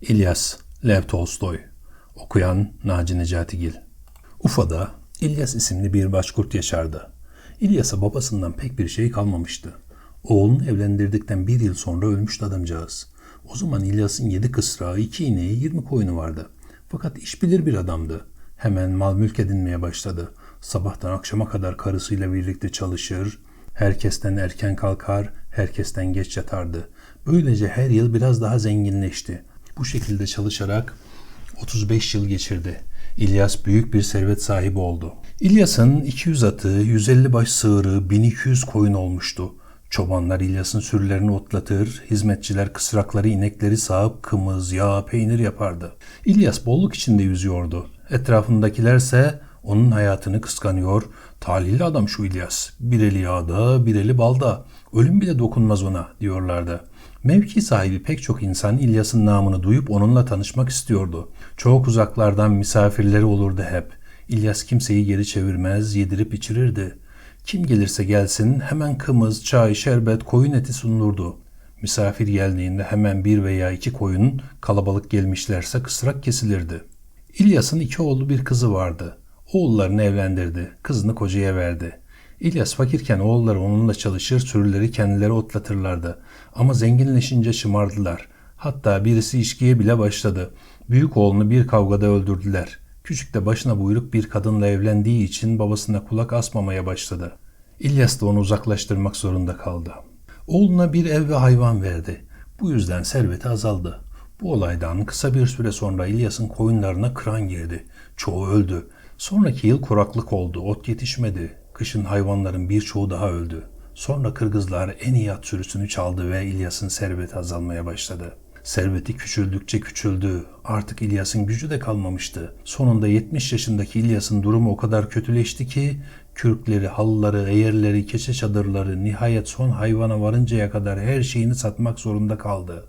İlyas Lev Tolstoy Okuyan Naci Necatigil Ufa'da İlyas isimli bir başkurt yaşardı. İlyas'a babasından pek bir şey kalmamıştı. Oğlunu evlendirdikten bir yıl sonra ölmüştü adamcağız. O zaman İlyas'ın yedi kısrağı, iki ineği, yirmi koyunu vardı. Fakat işbilir bir adamdı. Hemen mal mülk edinmeye başladı. Sabahtan akşama kadar karısıyla birlikte çalışır, herkesten erken kalkar, herkesten geç yatardı. Böylece her yıl biraz daha zenginleşti. Bu şekilde çalışarak 35 yıl geçirdi. İlyas büyük bir servet sahibi oldu. İlyas'ın 200 atı, 150 baş sığırı, 1200 koyun olmuştu. Çobanlar İlyas'ın sürülerini otlatır, hizmetçiler kısrakları inekleri sağıp kımız, yağ, peynir yapardı. İlyas bolluk içinde yüzüyordu. Etrafındakilerse onun hayatını kıskanıyor. Talihli adam şu İlyas. Bir eli yağda, bir eli balda. Ölüm bile dokunmaz ona diyorlardı. Mevki sahibi pek çok insan İlyas'ın namını duyup onunla tanışmak istiyordu. Çok uzaklardan misafirleri olurdu hep. İlyas kimseyi geri çevirmez, yedirip içirirdi. Kim gelirse gelsin hemen kımız, çay, şerbet, koyun eti sunulurdu. Misafir geldiğinde hemen bir veya iki koyun kalabalık gelmişlerse kısrak kesilirdi. İlyas'ın iki oğlu bir kızı vardı. Oğullarını evlendirdi, kızını kocaya verdi. İlyas fakirken oğulları onunla çalışır, sürüleri kendileri otlatırlardı. Ama zenginleşince şımardılar. Hatta birisi içkiye bile başladı. Büyük oğlunu bir kavgada öldürdüler. Küçük de başına buyruk bir kadınla evlendiği için babasına kulak asmamaya başladı. İlyas da onu uzaklaştırmak zorunda kaldı. Oğluna bir ev ve hayvan verdi. Bu yüzden serveti azaldı. Bu olaydan kısa bir süre sonra İlyas'ın koyunlarına kıran girdi. Çoğu öldü. Sonraki yıl kuraklık oldu, ot yetişmedi. Kışın hayvanların birçoğu daha öldü. Sonra Kırgızlar en iyi at sürüsünü çaldı ve İlyas'ın serveti azalmaya başladı. Serveti küçüldükçe küçüldü. Artık İlyas'ın gücü de kalmamıştı. Sonunda 70 yaşındaki İlyas'ın durumu o kadar kötüleşti ki kürkleri, halıları, eğerleri, keçe çadırları nihayet son hayvana varıncaya kadar her şeyini satmak zorunda kaldı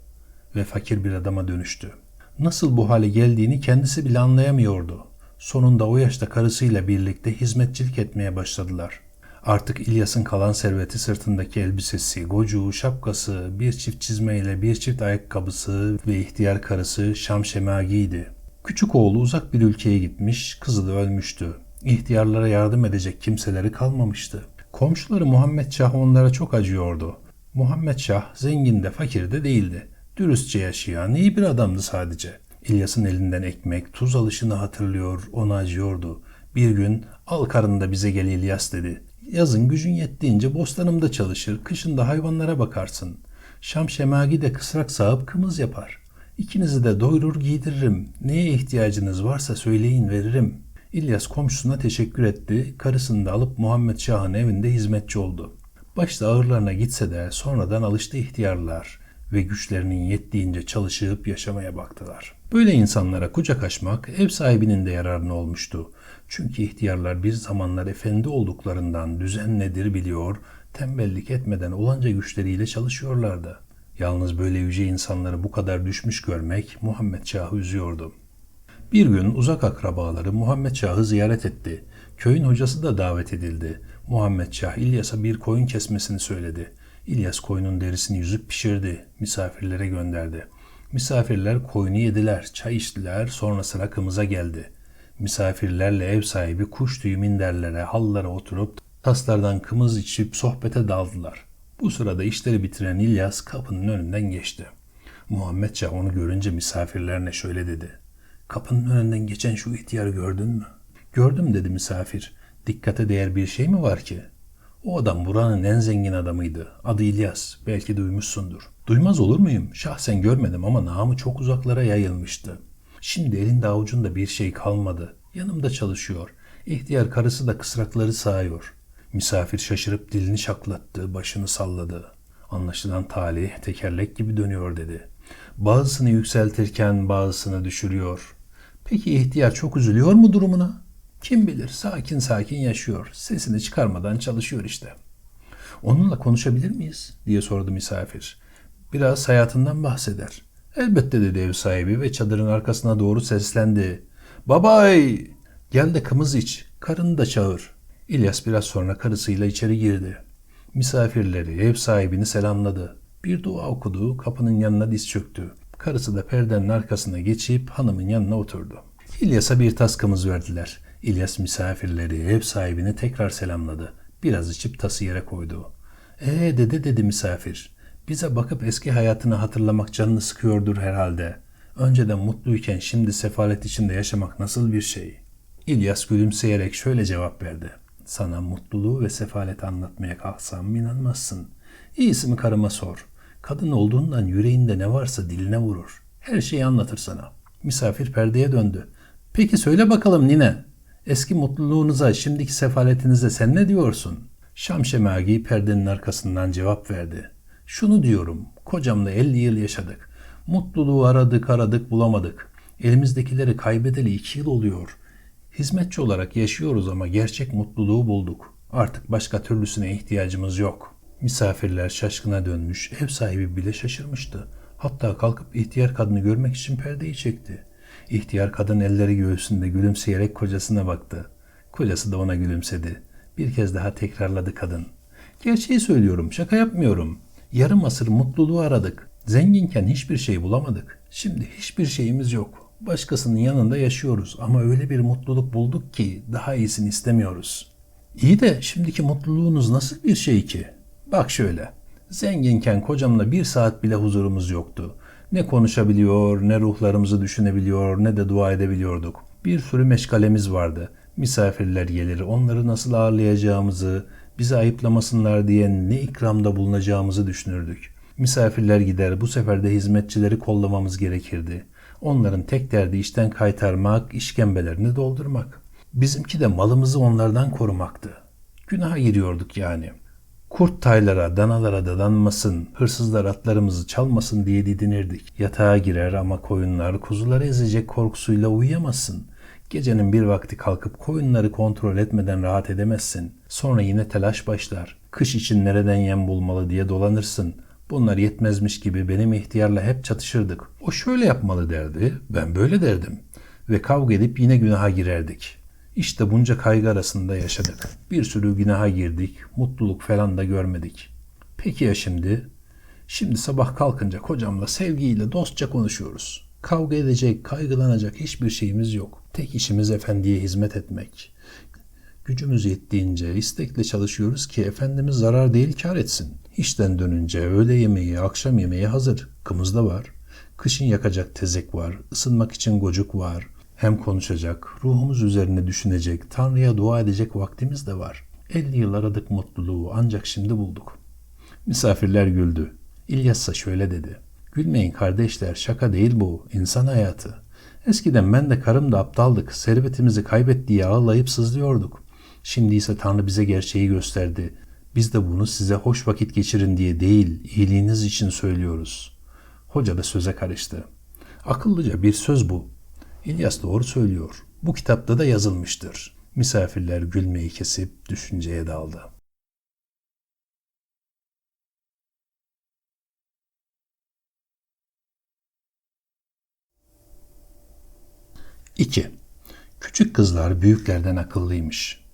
ve fakir bir adama dönüştü. Nasıl bu hale geldiğini kendisi bile anlayamıyordu. Sonunda o yaşta karısıyla birlikte hizmetçilik etmeye başladılar. Artık İlyas'ın kalan serveti sırtındaki elbisesi, gocuğu, şapkası, bir çift çizmeyle bir çift ayakkabısı ve ihtiyar karısı Şam Şemagi'ydi. Küçük oğlu uzak bir ülkeye gitmiş, kızı da ölmüştü. İhtiyarlara yardım edecek kimseleri kalmamıştı. Komşuları Muhammed Şah onlara çok acıyordu. Muhammed Şah zengin de fakir de değildi. Dürüstçe yaşayan iyi bir adamdı sadece. İlyas'ın elinden ekmek, tuz alışını hatırlıyor, ona acıyordu. Bir gün al karında bize gel İlyas dedi. Yazın gücün yettiğince bostanımda çalışır, kışın da hayvanlara bakarsın. Şam şemagi de kısrak sağıp kımız yapar. İkinizi de doyurur giydiririm. Neye ihtiyacınız varsa söyleyin veririm. İlyas komşusuna teşekkür etti. Karısını da alıp Muhammed Şah'ın evinde hizmetçi oldu. Başta ağırlarına gitse de sonradan alıştı ihtiyarlar ve güçlerinin yettiğince çalışıp yaşamaya baktılar. Böyle insanlara kucak açmak ev sahibinin de yararına olmuştu. Çünkü ihtiyarlar bir zamanlar efendi olduklarından düzen nedir biliyor, tembellik etmeden olanca güçleriyle çalışıyorlardı. Yalnız böyle yüce insanları bu kadar düşmüş görmek Muhammed Şah'ı üzüyordu. Bir gün uzak akrabaları Muhammed Şah'ı ziyaret etti. Köyün hocası da davet edildi. Muhammed Şah İlyas'a bir koyun kesmesini söyledi. İlyas koyunun derisini yüzüp pişirdi. Misafirlere gönderdi. Misafirler koyunu yediler, çay içtiler, sonra sıra kımıza geldi. Misafirlerle ev sahibi kuş tüyü minderlere, hallara oturup taslardan kımız içip sohbete daldılar. Bu sırada işleri bitiren İlyas kapının önünden geçti. Muhammed Şah onu görünce misafirlerine şöyle dedi. Kapının önünden geçen şu ihtiyarı gördün mü? Gördüm dedi misafir. Dikkate değer bir şey mi var ki? O adam buranın en zengin adamıydı. Adı İlyas. Belki duymuşsundur. Duymaz olur muyum? Şahsen görmedim ama namı çok uzaklara yayılmıştı. Şimdi elinde avucunda bir şey kalmadı. Yanımda çalışıyor. İhtiyar karısı da kısrakları sağıyor. Misafir şaşırıp dilini şaklattı, başını salladı. Anlaşılan talih tekerlek gibi dönüyor dedi. Bazısını yükseltirken bazısını düşürüyor. Peki ihtiyar çok üzülüyor mu durumuna? Kim bilir sakin sakin yaşıyor. Sesini çıkarmadan çalışıyor işte. Onunla konuşabilir miyiz? diye sordu misafir. Biraz hayatından bahseder. Elbette dedi ev sahibi ve çadırın arkasına doğru seslendi. Babay! Gel de kımız iç. Karını da çağır. İlyas biraz sonra karısıyla içeri girdi. Misafirleri, ev sahibini selamladı. Bir dua okudu, kapının yanına diz çöktü. Karısı da perdenin arkasına geçip hanımın yanına oturdu. İlyas'a bir tas kımız verdiler. İlyas misafirleri, ev sahibini tekrar selamladı. Biraz içip tası yere koydu. Ee dede dedi misafir. Bize bakıp eski hayatını hatırlamak canını sıkıyordur herhalde. Önceden mutluyken şimdi sefalet içinde yaşamak nasıl bir şey? İlyas gülümseyerek şöyle cevap verdi. Sana mutluluğu ve sefaleti anlatmaya kalksam inanmazsın. İyisi mi karıma sor. Kadın olduğundan yüreğinde ne varsa diline vurur. Her şeyi anlatır sana. Misafir perdeye döndü. Peki söyle bakalım nine. Eski mutluluğunuza, şimdiki sefaletinize sen ne diyorsun? Şamşemagi perdenin arkasından cevap verdi. Şunu diyorum, kocamla 50 yıl yaşadık. Mutluluğu aradık aradık bulamadık. Elimizdekileri kaybedeli 2 yıl oluyor. Hizmetçi olarak yaşıyoruz ama gerçek mutluluğu bulduk. Artık başka türlüsüne ihtiyacımız yok. Misafirler şaşkına dönmüş, ev sahibi bile şaşırmıştı. Hatta kalkıp ihtiyar kadını görmek için perdeyi çekti. İhtiyar kadın elleri göğsünde gülümseyerek kocasına baktı. Kocası da ona gülümsedi. Bir kez daha tekrarladı kadın. Gerçeği söylüyorum, şaka yapmıyorum. Yarım asır mutluluğu aradık. Zenginken hiçbir şey bulamadık. Şimdi hiçbir şeyimiz yok. Başkasının yanında yaşıyoruz ama öyle bir mutluluk bulduk ki daha iyisini istemiyoruz. İyi de şimdiki mutluluğunuz nasıl bir şey ki? Bak şöyle. Zenginken kocamla bir saat bile huzurumuz yoktu. Ne konuşabiliyor, ne ruhlarımızı düşünebiliyor, ne de dua edebiliyorduk. Bir sürü meşgalemiz vardı. Misafirler gelir, onları nasıl ağırlayacağımızı, bizi ayıplamasınlar diye ne ikramda bulunacağımızı düşünürdük. Misafirler gider, bu sefer de hizmetçileri kollamamız gerekirdi. Onların tek derdi işten kaytarmak, işkembelerini doldurmak. Bizimki de malımızı onlardan korumaktı. Günaha giriyorduk yani. Kurt taylara, danalara dadanmasın, hırsızlar atlarımızı çalmasın diye didinirdik. Yatağa girer ama koyunlar kuzuları ezecek korkusuyla uyuyamazsın. Gecenin bir vakti kalkıp koyunları kontrol etmeden rahat edemezsin. Sonra yine telaş başlar. Kış için nereden yem bulmalı diye dolanırsın. Bunlar yetmezmiş gibi benim ihtiyarla hep çatışırdık. O şöyle yapmalı derdi, ben böyle derdim. Ve kavga edip yine günaha girerdik. İşte bunca kaygı arasında yaşadık. Bir sürü günaha girdik, mutluluk falan da görmedik. Peki ya şimdi? Şimdi sabah kalkınca kocamla sevgiyle dostça konuşuyoruz. Kavga edecek, kaygılanacak hiçbir şeyimiz yok. Tek işimiz efendiye hizmet etmek. Gücümüz yettiğince istekle çalışıyoruz ki Efendimiz zarar değil kar etsin. İşten dönünce öğle yemeği, akşam yemeği hazır. Kımız da var. Kışın yakacak tezek var. ısınmak için gocuk var. Hem konuşacak, ruhumuz üzerine düşünecek, Tanrı'ya dua edecek vaktimiz de var. 50 yıl aradık mutluluğu ancak şimdi bulduk. Misafirler güldü. İlyas ise şöyle dedi. Gülmeyin kardeşler şaka değil bu. insan hayatı. Eskiden ben de karım da aptaldık. Servetimizi kaybet diye ağlayıp sızlıyorduk. Şimdi ise Tanrı bize gerçeği gösterdi. Biz de bunu size hoş vakit geçirin diye değil, iyiliğiniz için söylüyoruz. Hoca da söze karıştı. Akıllıca bir söz bu. İlyas doğru söylüyor. Bu kitapta da yazılmıştır. Misafirler gülmeyi kesip düşünceye daldı. İki. Küçük kızlar büyüklerden akıllıymış.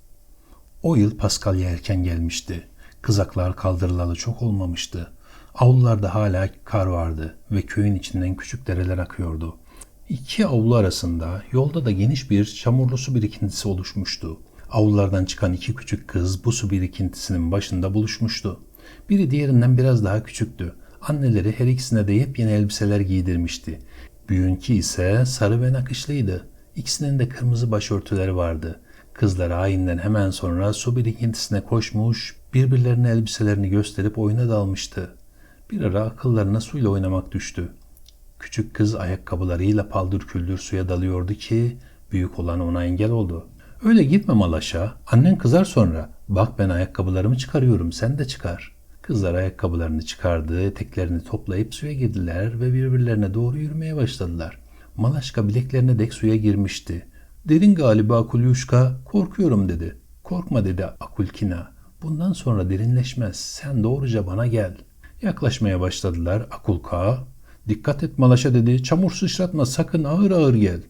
O yıl Paskalya erken gelmişti. Kızaklar kaldırılalı çok olmamıştı. Avlularda hala kar vardı ve köyün içinden küçük dereler akıyordu. İki avlu arasında yolda da geniş bir çamurlu su birikintisi oluşmuştu. Avlulardan çıkan iki küçük kız bu su birikintisinin başında buluşmuştu. Biri diğerinden biraz daha küçüktü. Anneleri her ikisine de yepyeni elbiseler giydirmişti. Büyüğünki ise sarı ve nakışlıydı. İkisinin de kırmızı başörtüleri vardı. Kızlar ayinden hemen sonra su birikintisine koşmuş, birbirlerine elbiselerini gösterip oyuna dalmıştı. Bir ara akıllarına suyla oynamak düştü. Küçük kız ayakkabılarıyla paldır küldür suya dalıyordu ki büyük olan ona engel oldu. Öyle gitme Malaş'a. Annen kızar sonra. Bak ben ayakkabılarımı çıkarıyorum sen de çıkar. Kızlar ayakkabılarını çıkardı, eteklerini toplayıp suya girdiler ve birbirlerine doğru yürümeye başladılar. Malaşka bileklerine dek suya girmişti. Derin galiba Akulyuşka, korkuyorum dedi. Korkma dedi Akulkina. Bundan sonra derinleşmez, sen doğruca bana gel. Yaklaşmaya başladılar. Akulka, dikkat et Malaş'a dedi, çamur sıçratma sakın ağır ağır gel.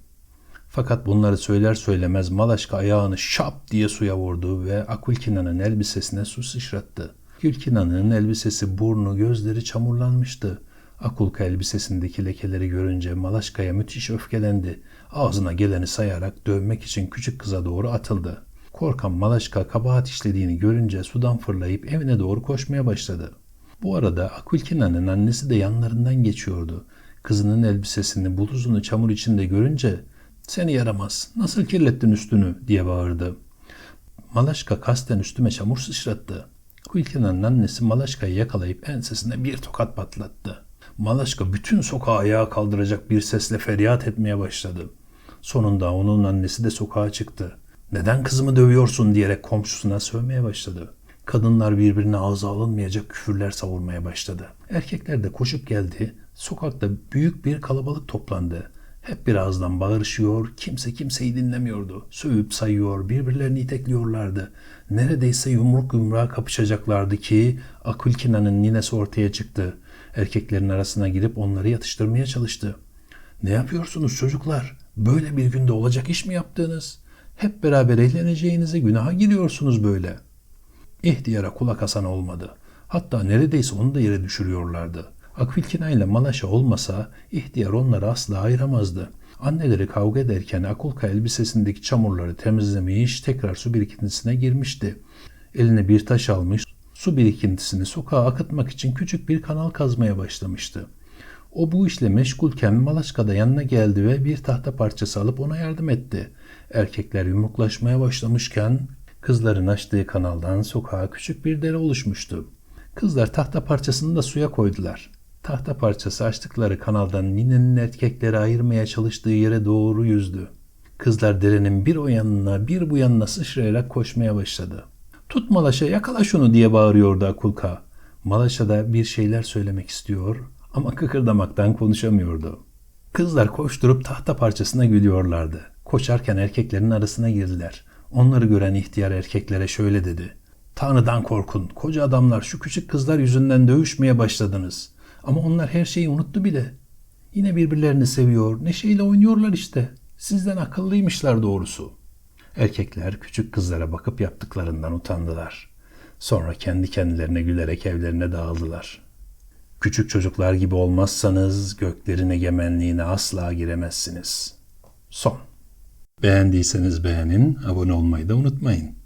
Fakat bunları söyler söylemez Malaşka ayağını şap diye suya vurdu ve Akulkina'nın elbisesine su sıçrattı. Gülkina'nın elbisesi, burnu, gözleri çamurlanmıştı. Akulka elbisesindeki lekeleri görünce Malaşka'ya müthiş öfkelendi. Ağzına geleni sayarak dövmek için küçük kıza doğru atıldı. Korkan Malaşka kabahat işlediğini görünce sudan fırlayıp evine doğru koşmaya başladı. Bu arada Akvilkina'nın annesi de yanlarından geçiyordu. Kızının elbisesini, bluzunu çamur içinde görünce ''Seni yaramaz, nasıl kirlettin üstünü?'' diye bağırdı. Malaşka kasten üstüme çamur sıçrattı. Kulkina'nın annesi Malaşka'yı yakalayıp ensesine bir tokat patlattı. Malaşka bütün sokağı ayağa kaldıracak bir sesle feryat etmeye başladı. Sonunda onun annesi de sokağa çıktı. Neden kızımı dövüyorsun diyerek komşusuna sövmeye başladı. Kadınlar birbirine ağza alınmayacak küfürler savurmaya başladı. Erkekler de koşup geldi. Sokakta büyük bir kalabalık toplandı. Hep birazdan bağırışıyor, kimse kimseyi dinlemiyordu. Sövüp sayıyor, birbirlerini itekliyorlardı. Neredeyse yumruk yumruğa kapışacaklardı ki Akülkina'nın ninesi ortaya çıktı. Erkeklerin arasına girip onları yatıştırmaya çalıştı. Ne yapıyorsunuz çocuklar? Böyle bir günde olacak iş mi yaptınız? Hep beraber eğleneceğinize günaha giriyorsunuz böyle. İhtiyara kulak asan olmadı. Hatta neredeyse onu da yere düşürüyorlardı. Akvilkina ile Malaşa olmasa ihtiyar onları asla ayıramazdı. Anneleri kavga ederken Akulka elbisesindeki çamurları temizlemiş tekrar su birikintisine girmişti. Eline bir taş almış su birikintisini sokağa akıtmak için küçük bir kanal kazmaya başlamıştı. O bu işle meşgulken Malaşka da yanına geldi ve bir tahta parçası alıp ona yardım etti. Erkekler yumruklaşmaya başlamışken kızların açtığı kanaldan sokağa küçük bir dere oluşmuştu. Kızlar tahta parçasını da suya koydular. Tahta parçası açtıkları kanaldan ninenin erkekleri ayırmaya çalıştığı yere doğru yüzdü. Kızlar derenin bir o yanına bir bu yanına sıçrayarak koşmaya başladı. Tut Malaşa yakala şunu diye bağırıyordu Akulka. Malaşa da bir şeyler söylemek istiyor ama kıkırdamaktan konuşamıyordu. Kızlar koşturup tahta parçasına gülüyorlardı. Koşarken erkeklerin arasına girdiler. Onları gören ihtiyar erkeklere şöyle dedi. Tanrı'dan korkun. Koca adamlar şu küçük kızlar yüzünden dövüşmeye başladınız. Ama onlar her şeyi unuttu bile. Yine birbirlerini seviyor, neşeyle oynuyorlar işte. Sizden akıllıymışlar doğrusu. Erkekler küçük kızlara bakıp yaptıklarından utandılar. Sonra kendi kendilerine gülerek evlerine dağıldılar. Küçük çocuklar gibi olmazsanız göklerin egemenliğine asla giremezsiniz. Son. Beğendiyseniz beğenin, abone olmayı da unutmayın.